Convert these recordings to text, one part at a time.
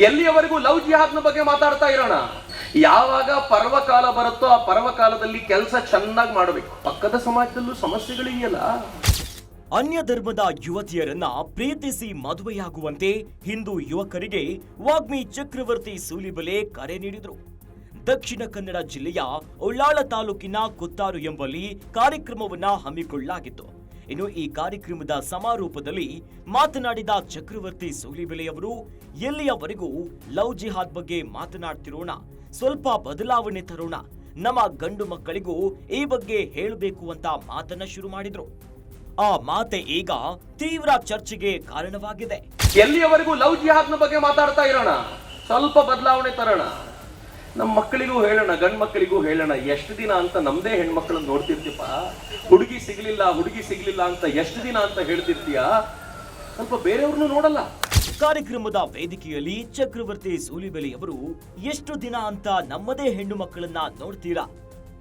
ಎಲ್ಲಿಯವರೆಗೂ ಲವ್ ಜಿಹಾದ್ನ ಬಗ್ಗೆ ಮಾತಾಡ್ತಾ ಇರೋಣ? ಯಾವಾಗ ಪರ್ವಕಾಲ ಬರುತ್ತೋ ಆ ಪರ್ವಕಾಲದಲ್ಲಿ ಕೆಲಸ ಚೆನ್ನಾಗಿ ಮಾಡಬೇಕು. ಪಕ್ಕದ ಸಮಾಜದಲ್ಲೂ ಸಮಸ್ಯೆಗಳಿದೆಯಲ್ಲ. ಅನ್ಯ ಧರ್ಮದ ಯುವತಿಯರನ್ನ ಪ್ರೀತಿಸಿ ಮದುವೆಯಾಗುವಂತೆ ಹಿಂದೂ ಯುವಕರಿಗೆ ವಾಗ್ಮಿ ಚಕ್ರವರ್ತಿ ಸೂಲಿಬಲೆ ಕರೆ ನೀಡಿದರು. ದಕ್ಷಿಣ ಕನ್ನಡ ಜಿಲ್ಲೆಯ ಉಳ್ಳಾಳ ತಾಲೂಕಿನ ಕುತ್ತಾರು ಎಂಬಲ್ಲಿ ಕಾರ್ಯಕ್ರಮವನ್ನ ಹಮ್ಮಿಕೊಳ್ಳಲಾಗಿತ್ತು. ಇನ್ನು ಈ ಕಾರ್ಯಕ್ರಮದ ಸಮಾರೋಪದಲ್ಲಿ ಮಾತನಾಡಿದ ಚಕ್ರವರ್ತಿ ಸೂಲಿಬೆಲೆಯವರು ಎಲ್ಲಿಯವರೆಗೂ ಲವ್ ಜಿಹಾದ್ ಬಗ್ಗೆ ಮಾತನಾಡ್ತಿರೋಣ, ಸ್ವಲ್ಪ ಬದಲಾವಣೆ ತರೋಣ, ನಮ್ಮ ಗಂಡು ಮಕ್ಕಳಿಗೂ ಈ ಬಗ್ಗೆ ಹೇಳಬೇಕು ಅಂತ ಮಾತನ್ನ ಶುರು ಮಾಡಿದ್ರು. ಆ ಮಾತೆ ಈಗ ತೀವ್ರ ಚರ್ಚೆಗೆ ಕಾರಣವಾಗಿದೆ. ಎಲ್ಲಿಯವರೆಗೂ ಲವ್ ಜಿಹಾದ್ನ ಬಗ್ಗೆ ಮಾತಾಡ್ತಾ ಇರೋಣ? ಸ್ವಲ್ಪ ಬದಲಾವಣೆ ತರೋಣ. ನಮ್ಮ ಮಕ್ಕಳಿಗೂ ಹೇಳೋಣ, ಗಂಡ್ ಮಕ್ಕಳಿಗೂ ಹೇಳೋಣ, ಎಷ್ಟು ದಿನ ಅಂತ ನಮ್ದೇ ಹೆಣ್ಮಕ್ಳನ್ನ ನೋಡ್ತಿರ್ತೀಪ ಹುಡುಗಿ ಸಿಗ್ಲಿಲ್ಲ ಹುಡುಗಿ ಸಿಗ್ಲಿಲ್ಲ ಅಂತ ಎಷ್ಟು ದಿನ ಅಂತ ಹೇಳ್ತಿರ್ತೀಯ? ಸ್ವಲ್ಪ ಬೇರೆಯವ್ರನ್ನೂ ನೋಡಲ್ಲ. ಕಾರ್ಯಕ್ರಮದ ವೇದಿಕೆಯಲ್ಲಿ ಚಕ್ರವರ್ತಿ ಸೂಲಿಬೆಲೆಯವರು ಎಷ್ಟು ದಿನ ಅಂತ ನಮ್ಮದೇ ಹೆಣ್ಣು ಮಕ್ಕಳನ್ನ ನೋಡ್ತೀರಾ?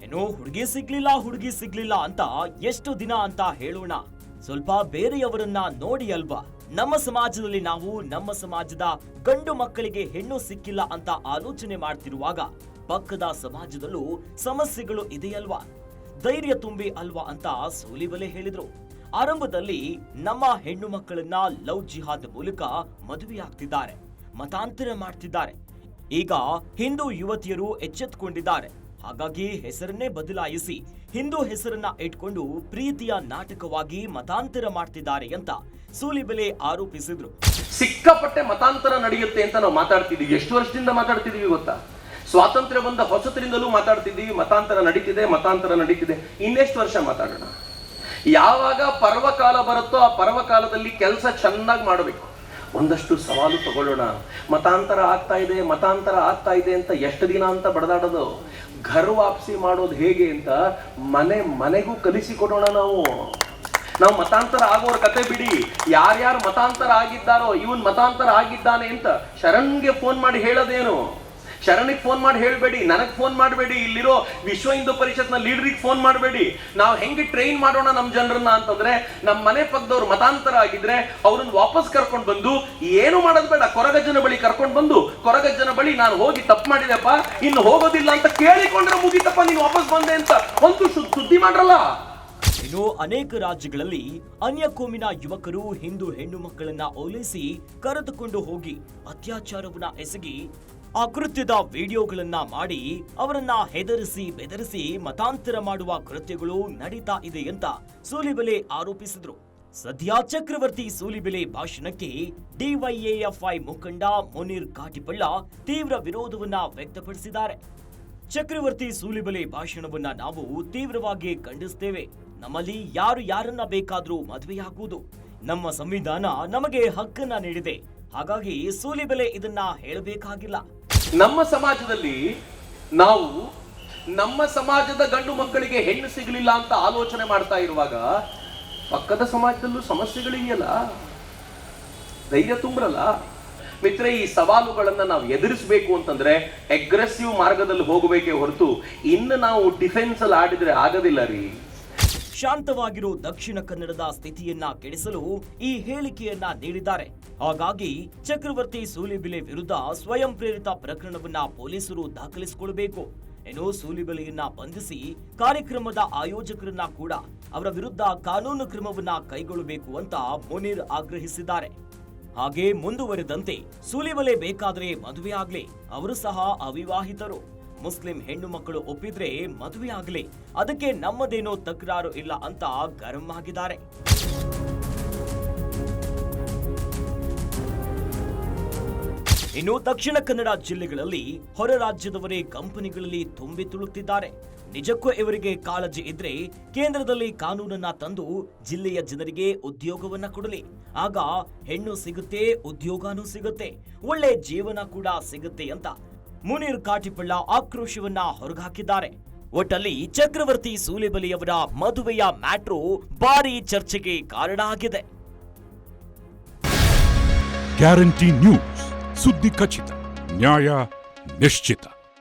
ಏನು ಹುಡುಗಿ ಸಿಗ್ಲಿಲ್ಲ ಹುಡುಗಿ ಸಿಗ್ಲಿಲ್ಲ ಅಂತ ಎಷ್ಟು ದಿನ ಅಂತ ಹೇಳೋಣ. ಸ್ವಲ್ಪ ಬೇರೆಯವರನ್ನ ನೋಡಿ ಅಲ್ವಾ? ನಮ್ಮ ಸಮಾಜದಲ್ಲಿ ನಾವು ನಮ್ಮ ಸಮಾಜದ ಗಂಡು ಮಕ್ಕಳಿಗೆ ಹೆಣ್ಣು ಸಿಕ್ಕಿಲ್ಲ ಅಂತ ಆಲೋಚನೆ ಮಾಡ್ತಿರುವಾಗ ಪಕ್ಕದ ಸಮಾಜದಲ್ಲೂ ಸಮಸ್ಯೆಗಳು ಇದೆಯಲ್ವಾ? ಧೈರ್ಯ ತುಂಬಿ ಅಲ್ವಾ ಅಂತ ಸೋಲಿಬಲೆ ಹೇಳಿದ್ರು. ಆರಂಭದಲ್ಲಿ ನಮ್ಮ ಹೆಣ್ಣು ಮಕ್ಕಳನ್ನ ಲವ್ ಜಿಹಾದ್ ಮೂಲಕ ಮದುವೆಯಾಗ್ತಿದ್ದಾರೆ, ಮತಾಂತರ ಮಾಡ್ತಿದ್ದಾರೆ. ಈಗ ಹಿಂದೂ ಯುವತಿಯರು ಎಚ್ಚೆತ್ತುಕೊಂಡಿದ್ದಾರೆ ಹಾಗಾಗಿ ಹೆಸರನ್ನೇ ಬದಲಾಯಿಸಿ ಹಿಂದೂ ಹೆಸರನ್ನ ಇಟ್ಕೊಂಡು ಪ್ರೀತಿಯ ನಾಟಕವಾಗಿ ಮತಾಂತರ ಮಾಡ್ತಿದ್ದಾರೆ ಅಂತ ಸೂಲಿಬೆಲೆ ಆರೋಪಿಸಿದ್ರು. ಸಿಕ್ಕಾಪಟ್ಟೆ ಮತಾಂತರ ನಡೆಯುತ್ತೆ ಅಂತ ನಾವು ಮಾತಾಡ್ತಿದ್ದೀವಿ ಎಷ್ಟು ವರ್ಷದಿಂದ ಮಾತಾಡ್ತಿದ್ದೀವಿ ಗೊತ್ತಾ? ಸ್ವಾತಂತ್ರ್ಯ ಬಂದ ಹೊಸತರಿಂದಲೂ ಮಾತಾಡ್ತಿದ್ದೀವಿ ಮತಾಂತರ ನಡೀತಿದೆ ಮತಾಂತರ ನಡೀತಿದೆ. ಇನ್ನೆಷ್ಟು ವರ್ಷ ಮಾತಾಡೋಣ? ಯಾವಾಗ ಪರ್ವಕಾಲ ಬರುತ್ತೋ ಆ ಪರ್ವಕಾಲದಲ್ಲಿ ಕೆಲಸ ಚೆನ್ನಾಗಿ ಮಾಡಬೇಕು. ಒಂದಷ್ಟು ಸವಾಲು ತಗೊಳ್ಳೋಣ. ಮತಾಂತರ ಆಗ್ತಾ ಇದೆ, ಮತಾಂತರ ಆಗ್ತಾ ಇದೆ ಅಂತ ಎಷ್ಟು ದಿನ ಅಂತ ಬಡದಾಡೋದು? ಘರ್ ವಾಪಸಿ ಮಾಡೋದು ಹೇಗೆ ಅಂತ ಮನೆ ಮನೆಗೂ ಕಲಿಸಿಕೊಡೋಣ ನಾವು. ನಾವು ಮತಾಂತರ ಆಗೋರ ಕತೆ ಬಿಡಿ. ಯಾರ್ಯಾರು ಮತಾಂತರ ಆಗಿದ್ದಾರೋ, ಇವನ್ ಮತಾಂತರ ಆಗಿದ್ದಾನೆ ಅಂತ ಶರಣ್ಗೆ ಫೋನ್ ಮಾಡಿ ಹೇಳೋದೇನು? ಶರಣಿಗೆ ಫೋನ್ ಮಾಡಿ ಹೇಳಬೇಡಿ, ನನಗೆ ಫೋನ್ ಮಾಡಬೇಡಿ, ಇಲ್ಲಿರೋ ವಿಶ್ವ ಹಿಂದೂ ಪರಿಷತ್ನ ಲೀಡರಿಗೆ ಫೋನ್ ಮಾಡಬೇಡಿ. ನಾವು ಹೆಂಗೆ ಟ್ರೈನ್ ಮಾಡೋಣ ನಮ್ಮ ಜನರನ್ನ ಅಂತಂದ್ರೆ ನಮ್ಮ ಮನೆ ಪಕ್ಕದವ್ರು ಮತಾಂತರ ಆಗಿದ್ರೆ, ಅವ್ರನ್ನ ವಾಪಸ್ ಕರ್ಕೊಂಡು ಬಂದು, ಏನು ಮಾಡೋದು ಬೇಡ, ಕೊರಗಜ್ಜನ ಬಳಿ ಕರ್ಕೊಂಡು ಬಂದು, ಕೊರಗಜ್ಜನ ಬಳಿ ನಾನು ಹೋಗಿ ತಪ್ಪು ಮಾಡಿದೆಪ್ಪ, ಇನ್ನು ಹೋಗೋದಿಲ್ಲ ಅಂತ ಕೇಳಿಕೊಂಡ್ರೆ ಮುಗಿತಪ್ಪ, ನೀನು ವಾಪಸ್ ಬಂದೆ ಅಂತ. ಒಂದು ಸುದ್ದಿ ಮಾಡ್ರಲ್ಲ. ಇನ್ನು ಅನೇಕ ರಾಜ್ಯಗಳಲ್ಲಿ ಅನ್ಯ ಕೋಮಿನ ಯುವಕರು ಹಿಂದೂ ಹೆಣ್ಣು ಮಕ್ಕಳನ್ನ ಓಲೈಸಿ ಕರೆದುಕೊಂಡು ಹೋಗಿ ಅತ್ಯಾಚಾರವನ್ನ ಎಸಗಿ ಆ ಕೃತ್ಯದ ವಿಡಿಯೋಗಳನ್ನ ಮಾಡಿ ಅವರನ್ನ ಹೆದರಿಸಿ ಬೆದರಿಸಿ ಮತಾಂತರ ಮಾಡುವ ಕೃತ್ಯಗಳು ನಡೀತಾ ಇದೆ ಅಂತ ಸೂಲಿಬೆಲೆ ಆರೋಪಿಸಿದ್ರು. ಸದ್ಯ ಚಕ್ರವರ್ತಿ ಸೂಲಿಬೆಲೆ ಭಾಷಣಕ್ಕೆ ಡಿವೈಎಎಫ್ಐ ಮುಖಂಡ ಮುನೀರ್ ಕಾಟಿಪಳ್ಳ ತೀವ್ರ ವಿರೋಧವನ್ನ ವ್ಯಕ್ತಪಡಿಸಿದ್ದಾರೆ. ಚಕ್ರವರ್ತಿ ಸೂಲಿಬೆಲೆ ಭಾಷಣವನ್ನ ನಾವು ತೀವ್ರವಾಗಿ ಖಂಡಿಸ್ತೇವೆ. ನಮ್ಮಲ್ಲಿ ಯಾರು ಯಾರನ್ನ ಬೇಕಾದ್ರೂ ಮದುವೆಯಾಗುವುದು. ನಮ್ಮ ಸಂವಿಧಾನ ನಮಗೆ ಹಕ್ಕನ್ನ ನೀಡಿದೆ. ಹಾಗಾಗಿ ಸೂಲಿಬೆಲೆ ಇದನ್ನ ಹೇಳಬೇಕಾಗಿಲ್ಲ. ನಮ್ಮ ಸಮಾಜದಲ್ಲಿ ನಾವು ನಮ್ಮ ಸಮಾಜದ ಗಂಡು ಮಕ್ಕಳಿಗೆ ಹೆಣ್ಣು ಸಿಗಲಿಲ್ಲ ಅಂತ ಆಲೋಚನೆ ಮಾಡ್ತಾ ಇರುವಾಗ ಪಕ್ಕದ ಸಮಾಜದಲ್ಲೂ ಸಮಸ್ಯೆಗಳಿದೆಯಲ್ಲ ಧೈರ್ಯ ತುಂಬ್ರಲ್ಲ? ಮಿತ್ರ, ಈ ಸವಾಲುಗಳನ್ನ ನಾವು ಎದುರಿಸಬೇಕು ಅಂತಂದ್ರೆ ಅಗ್ರೆಸಿವ್ ಮಾರ್ಗದಲ್ಲಿ ಹೋಗಬೇಕೇ ಹೊರತು ಇನ್ನು ನಾವು ಡಿಫೆನ್ಸ್ ಅಲ್ಲಿ ಆಡಿದ್ರೆ ಆಗೋದಿಲ್ಲ ರೀ. ಶಾಂತವಾಗಿರೋ ದಕ್ಷಿಣ ಕನ್ನಡದ ಸ್ಥಿತಿಯನ್ನ ಕೆಡಿಸಲು ಈ ಹೇಳಿಕೆಯನ್ನ ನೀಡಿದ್ದಾರೆ. ಹಾಗಾಗಿ ಚಕ್ರವರ್ತಿ ಸೂಲಿಬೆಲೆ ವಿರುದ್ಧ ಸ್ವಯಂ ಪ್ರೇರಿತ ಪ್ರಕರಣವನ್ನ ಪೊಲೀಸರು ದಾಖಲಿಸಿಕೊಳ್ಳಬೇಕು ಇನ್ನು ಸೂಲಿಬೆಲೆಯನ್ನ ಬಂಧಿಸಿ ಕಾರ್ಯಕ್ರಮದ ಆಯೋಜಕರನ್ನ ಕೂಡ ಅವರ ವಿರುದ್ಧ ಕಾನೂನು ಕ್ರಮವನ್ನ ಕೈಗೊಳ್ಳಬೇಕು ಅಂತ ಮುನೀರ್ ಆಗ್ರಹಿಸಿದ್ದಾರೆ. ಹಾಗೆ ಮುಂದುವರೆದಂತೆ ಸೂಲಿಬಲೆ ಬೇಕಾದ್ರೆ ಮದುವೆ ಆಗ್ಲಿ ಅವರು ಸಹ ಅವಿವಾಹಿತರು. ಮುಸ್ಲಿಂ ಹೆಣ್ಣು ಮಕ್ಕಳು ಒಪ್ಪಿದ್ರೆ ಮದುವೆ ಆಗಲಿ. ಅದಕ್ಕೆ ನಮ್ಮದೇನೋ ತಕರಾರು ಇಲ್ಲ ಅಂತ ಗರಂ ಆಗಿದ್ದಾರೆ. ಇನ್ನು ದಕ್ಷಿಣ ಕನ್ನಡ ಜಿಲ್ಲೆಗಳಲ್ಲಿ ಹೊರ ರಾಜ್ಯದವರೇ ಕಂಪನಿಗಳಲ್ಲಿ ತುಂಬಿ ತುಳುಕ್ತಿದ್ದಾರೆ. ನಿಜಕ್ಕೂ ಇವರಿಗೆ ಕಾಳಜಿ ಇದ್ರೆ ಕೇಂದ್ರದಲ್ಲಿ ಕಾನೂನನ್ನ ತಂದು ಜಿಲ್ಲೆಯ ಜನರಿಗೆ ಉದ್ಯೋಗವನ್ನ ಕೊಡಲಿ. ಆಗ ಹೆಣ್ಣು ಸಿಗುತ್ತೆ, ಉದ್ಯೋಗನೂ ಸಿಗುತ್ತೆ. ಒಳ್ಳೆ ಜೀವನ ಕೂಡ ಸಿಗುತ್ತೆ ಅಂತ ಮುನೀರ್ ಕಾಟಿಪಳ್ಳ ಆಕ್ರೋಶವನ್ನ ಹೊರಗಾಕಿದ್ದಾರೆ. ಒಟ್ಟಲ್ಲಿ ಚಕ್ರವರ್ತಿ ಸೂಲಿಬಲಿಯವರ ಮದುವೆಯ ಮ್ಯಾಟ್ರು ಭಾರಿ ಚರ್ಚೆಗೆ ಕಾರಣ ಆಗಿದೆ. ಗ್ಯಾರಂಟಿ ನ್ಯೂಸ್, ಸುದ್ದಿ ಖಚಿತ, ನ್ಯಾಯ ನಿಶ್ಚಿತ.